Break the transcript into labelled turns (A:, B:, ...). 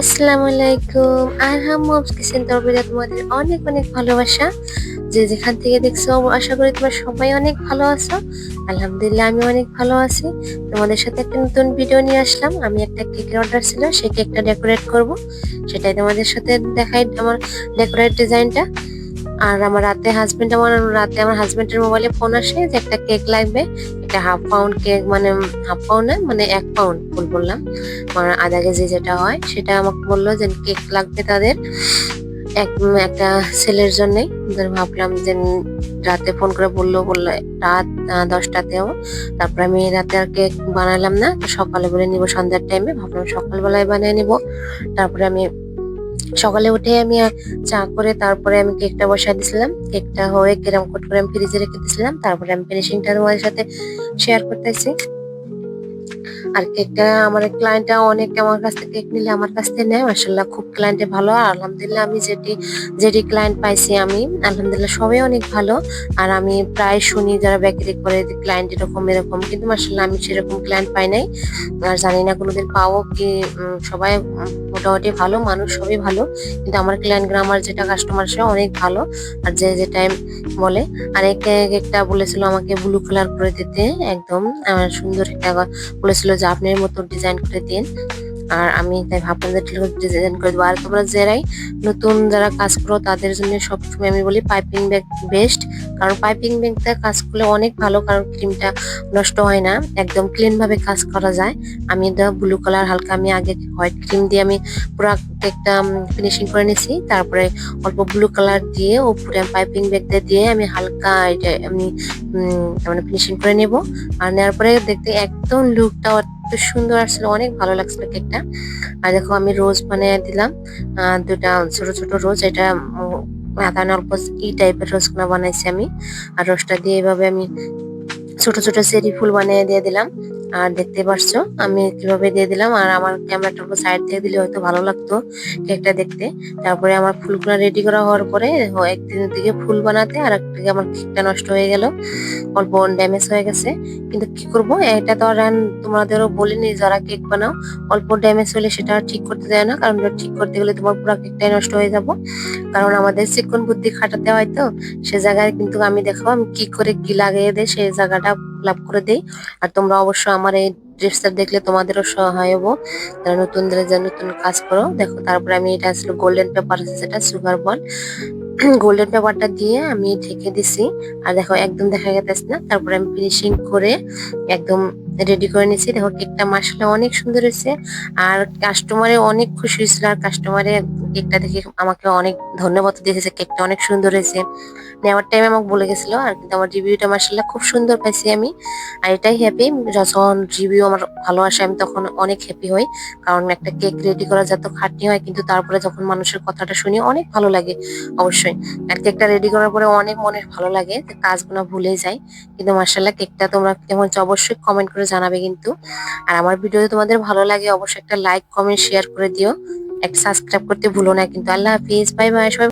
A: আসসালামু আলাইকুম। আরহাম moms kitchen তরফে তোমাদের অনেক অনেক ভালোবাসা। যে যেখান থেকে দেখছ, আশা করি তোমরা সবাই অনেক ভালো আছো। আলহামদুলিল্লাহ, আমি অনেক ভালো আছি। তোমাদের সাথে একটা নতুন ভিডিও নিয়ে আসলাম। আমি একটা কেকের অর্ডার ছিল, সেই কেকটা ডেকোরেট করব। সেটাই তোমাদের সাথে দেখাই আমার ডেকোরেট ডিজাইনটা আর আমার রাতে হাজবেন্ড আমার রাতে আমার হাজবেন্ডের মোবাইলে ফোন আসে যে একটা কেক লাগবে একটা হাফ পাউন্ড কেক মানে হাফ পাউন্ড না মানে এক পাউন্ড ভুল বললাম। মানে আধা কেজি যেটা হয়, সেটা আমাকে বলল যে কেক লাগবে তাদের। এক, একটা ছেলের জন্যই। ভাবলাম যে রাতে ফোন করে বলল বলল, রাত দশটাতেও। তারপর আমি রাতে আর কেক বানালাম না সকালে বলে নিব সন্ধ্যার টাইমে ভাবলাম সকালবেলায় বানিয়ে নিব। তারপরে আমি সকালে উঠে আমি চা করে তারপরে আমি কেকটা বসাই দিয়েছিলাম কেকটা হয়ে কেরাম কোট করে আমি ফ্রিজে রেখে দিয়েছিলাম তারপরে আমি ফিনিশিংটা তোমাদের সাথে শেয়ার করতেছি। আর কেকটা আমার ক্লায়েন্টটা অনেক আমার কাছ থেকে কেক নিলে আমার কাছ থেকে নেয়। মাসাল্লাহ খুব ক্লায়েন্টে ভালো। আর আলহামদুলিল্লাহ আমি যেটি যেটি ক্লায়েন্ট পাইছি আমি, আলহামদুলিল্লাহ সবাই অনেক ভালো। আর আমি প্রায় শুনি যারা বেকারি করে ক্লায়েন্ট এরকম এরকম। কিন্তু মাসাল্লাহ আমি সেরকম ক্লায়েন্ট পাই নাই। আর জানি না কোনোদিন পাবো কি সবাই মোটামুটি ভালো, মানুষ সবই ভালো। কিন্তু আমার ক্লায়েন্ট আমার যেটা কাস্টমার সে অনেক ভালো। আর যে যে টাইম বলে। আর এক একটা বলেছিল আমাকে ব্লু কালার করে দিতে, একদম সুন্দর একটা বলেছিল যে আপনার মতো ডিজাইন করে দিন। আর আমি তাই ভাবলাম যে ডিজাইন করে দেবো। আর তোমরা যারাই নতুন যারা কাজ করো, তাদের জন্য সবসময় আমি বলি পাইপিং ব্যাগ বেস্ট কারণ পাইপিং ব্যাগটা কাজ করলে অনেক ভালো, কারণ ক্রিমটা নষ্ট হয় না। একদম ক্লিন ভাবে কাজ করা যায়। আমি ব্লু কালার হালকা আমি আগে হোয়াইট ক্রিম দিয়ে আমি পুরো একটা ফিনিশিং করে নিয়েছি তারপরে অল্প ব্লু কালার দিয়ে উপরে পাইপিং ব্যাগ দিয়ে আমি হালকা এটা আমি মানে ফিনিশিং করে নেব। আর নেওয়ার পরে দেখতে একদম লুকটা এত সুন্দর আসছিল অনেক ভালো লাগছিল কেকটা আর দেখো আমি রোজ বানিয়ে দিলাম। দুটা ছোট ছোট রোজ এটা আদা অল্প ই টাইপের রোজগুলো বানাইছি আমি। আর রসটা দিয়ে এভাবে আমি ছোট ছোট চেরি ফুল বানিয়ে দিয়ে দিলাম। আর দেখতে পারছ, আমি কীভাবে দিয়ে দিলাম, আর আমার ক্যামেরাটা অল্প সাইড থেকে দিলে হয়তো ভালো লাগতো কেকটা দেখতে। তারপরে আমার ফুলগুলো রেডি করা হওয়ার পরে একদিন দিকে ফুল বানাতে, আর একদিকে আমার কেকটা নষ্ট হয়ে গেল। অল্প ড্যামেজ হয়ে গেছে। কিন্তু কি করব, এটা তো আর তোমাদেরও বলিনি যারা কেক বানাও, অল্প ড্যামেজ হলে সেটা আর ঠিক করতে দেয় না, কারণ ঠিক করতে গেলে তোমার পুরো কেকটাই নষ্ট হয়ে যাব। কারণ আমাদের চিকন বুদ্ধি খাটাতে হয় তো, সে জায়গায় কিন্তু আমি দেখো আমি কি করে কি লাগিয়ে দেয় সেই জায়গাটা লাভ করে দেই। আর তোমরা অবশ্য আমার এই ড্রেসটা দেখলে তোমাদেরও সহায় হব। যারা নতুন যারা নতুন কাজ করো। দেখো, তারপরে আমি এটা আসলে গোল্ডেন পেপার আছে যেটা সুগার বল গোল্ডেন পেপারটা দিয়ে আমি ঢেকে দিছি। আর দেখো, একদম দেখা গেছে না। তারপরে আমি ফিনিশিং করে একদম রেডি করে নিয়েছি দেখো কেকটা মাসালে অনেক সুন্দর হয়েছে। আর কাস্টমারে অনেক খুশি হয়েছিল। আর কাস্টমারে কেকটা দেখে আমাকে অনেক ধন্যবাদ দিয়েছে, কেকটা অনেক সুন্দর হয়েছে। নেওয়ার টাইমে আমাকে বলে গেছিল, আর কিন্তু আমার রিভিউটা মার্শাল্লাহ খুব সুন্দর পাইছি আমি। আর এটাই হ্যাপি যখন রিভিউ আমার ভালো আসে, আমি তখন অনেক হ্যাপি হই। কারণ একটা কেক রেডি করা যত খাটনি হয়, কিন্তু তারপরে যখন মানুষের কথাটা শুনি, অনেক ভালো লাগে, অবশ্যই। আর কেকটা রেডি করার পরে অনেক মনের ভালো লাগে কাজগুলো ভুলে যাই। কিন্তু মার্শাল্লাহ কেকটা তোমরা কেমন অবশ্যই কমেন্ট করে জানাবে কিন্তু। আর আমার ভিডিও তোমাদের ভালো লাগে, অবশ্যই একটা লাইক কমেন্ট শেয়ার করে দিও। একটা সাবস্ক্রাইব করতে ভুলো না কিন্তু আল্লাহ হাফিজ বাই বাই সবাই